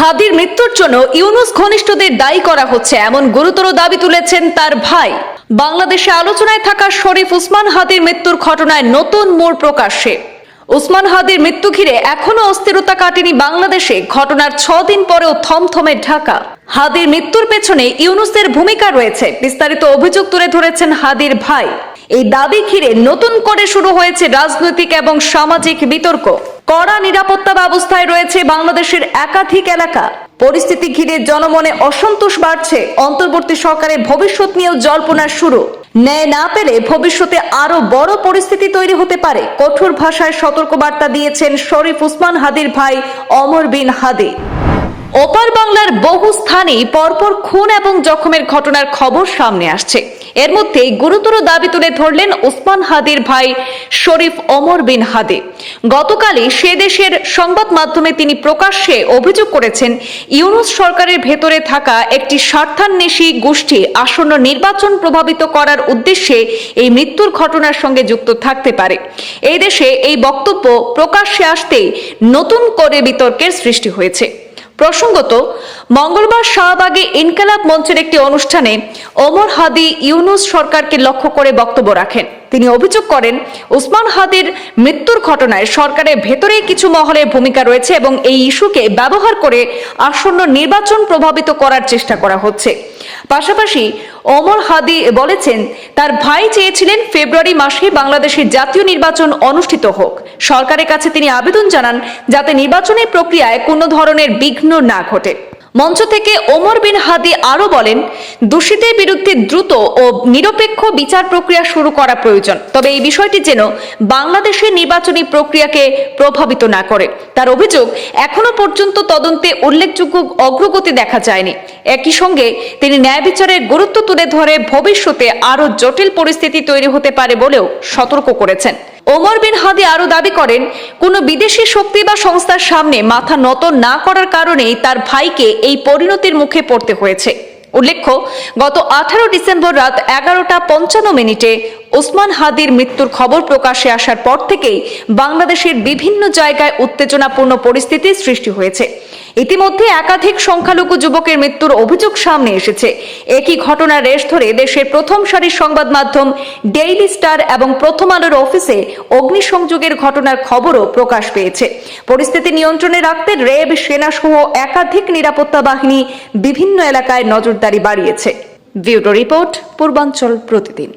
হাদির মৃত্যুর জন্য ইউনুস ঘনিষ্ঠদের দায়ী করা হচ্ছে, এমন গুরুতর দাবি তুলেছেন তার ভাই। বাংলাদেশে আলোচনায় থাকা শরীফ উসমান হাদির মৃত্যুর ঘটনায় নতুন মোড় প্রকাশ্যে। উসমান হাদির মৃত্যু ঘিরে এখনও অস্থিরতা কাটেনি বাংলাদেশে, ঘটনার ছদিন পরেও থমথমে ঢাকা। হাদির মৃত্যুর পেছনে ইউনুসের ভূমিকা রয়েছে, বিস্তারিত অভিযোগ তুলে ধরেছেন হাদির ভাই। এই দাবি ঘিরে নতুন করে শুরু হয়েছে রাজনৈতিক এবং সামাজিক বিতর্ক। কড়া নিরাপত্তা ব্যবস্থায় রয়েছে বাংলাদেশের একাধিক এলাকা। পরিস্থিতি ঘিরে জনমনে অসন্তোষ বাড়ছে। অন্তর্বর্তী সরকারের ভবিষ্যৎ নিয়েও জল্পনা শুরু। ন্যায় না পেলে ভবিষ্যতে আরও বড় পরিস্থিতি তৈরি হতে পারে। কঠোর ভাষায় সতর্কবার্তা দিয়েছেন শরীফ উসমান হাদির ভাই অমর বিন হাদি। ওপার বাংলার বহু স্থানেই পরপর খুন এবং জখমের ঘটনার খবর সামনে আসছে। এর মধ্যে গুরুতর দাবি তুলে ধরলেন ওসমান হাদির ভাই শরীফ ওমর বিন হাদি। গতকালই সে দেশের সংবাদ মাধ্যমে তিনি প্রকাশ্যে অভিযোগ করেছেন, ইউনুস সরকারের ভেতরে থাকা একটি স্বার্থান্বেষী গোষ্ঠী আসন্ন নির্বাচন প্রভাবিত করার উদ্দেশ্যে এই মৃত্যুর ঘটনার সঙ্গে যুক্ত থাকতে পারে। এই দেশে এই বক্তব্য প্রকাশ্যে আসতেই নতুন করে বিতর্কের সৃষ্টি হয়েছে। প্রসঙ্গত, মঙ্গলবার শাহবাগে ইনকালাব মঞ্চের একটি অনুষ্ঠানে ওমর হাদি ইউনুস সরকারকে লক্ষ্য করে বক্তব্য রাখেন। তিনি অভিযোগ করেন, উসমান হাদির মৃত্যুর ঘটনায় সরকারের ভেতরে কিছু মহলের ভূমিকা রয়েছে এবং এই ইস্যুকে ব্যবহার করে আসন্ন নির্বাচন প্রভাবিত করার চেষ্টা করা হচ্ছে। পাশাপাশি, ওমর হাদি বলেছেন তার ভাই চেয়েছিলেন ফেব্রুয়ারি মাসে বাংলাদেশের জাতীয় নির্বাচন অনুষ্ঠিত হোক। সরকারের কাছে তিনি আবেদন জানান, যাতে নির্বাচনের প্রক্রিয়ায় কোনো ধরনের বিঘ্ন না ঘটে। মঞ্চ থেকে ওমর বিন হাদি আরও বলেন, দোষীদের বিরুদ্ধে দ্রুত ও নিরপেক্ষ বিচার প্রক্রিয়া শুরু করা প্রয়োজন। তবে এই বিষয়টি যেন বাংলাদেশের নির্বাচনী প্রক্রিয়াকে প্রভাবিত না করে। তার অভিযোগ, এখনও পর্যন্ত তদন্তে উল্লেখযোগ্য অগ্রগতি দেখা যায়নি। একই সঙ্গে তিনি ন্যায় বিচারের গুরুত্ব তুলে ধরে ভবিষ্যতে আরও জটিল পরিস্থিতি তৈরি হতে পারে বলেও সতর্ক করেছেন। ওমর বিন হাদি আরও দাবি করেন, কোনো বিদেশি শক্তি বা সংস্থার সামনে মাথা নত না করার কারণেই তার ভাইকে এই পরিণতির মুখে পড়তে হয়েছে। উল্লেখ্য, গত আঠারো ডিসেম্বর রাত এগারোটা পঞ্চান্ন মিনিটে ওসমান হাদির মৃত্যুর খবর প্রকাশে আসার পর থেকেই বাংলাদেশের বিভিন্ন জায়গায় উত্তেজনাপূর্ণ পরিস্থিতির সৃষ্টি হয়েছে। ইতিমধ্যে একাধিক সংখ্যালঘু যুবকের মৃত্যুর অভিযোগ সামনে এসেছে। একই ঘটনার রেশ ধরে দেশের প্রথম সারির সংবাদ মাধ্যম ডেইলি স্টার এবং প্রথম আলোর অফিসে অগ্নিসংযোগের ঘটনার খবরও প্রকাশ পেয়েছে। পরিস্থিতি নিয়ন্ত্রণে রাখতে রেব সেনা সহ একাধিক নিরাপত্তা বাহিনী বিভিন্ন এলাকায় নজরদারি বাড়িয়েছে। ব্যুরো রিপোর্ট, পূর্বাঞ্চল প্রতিদিন।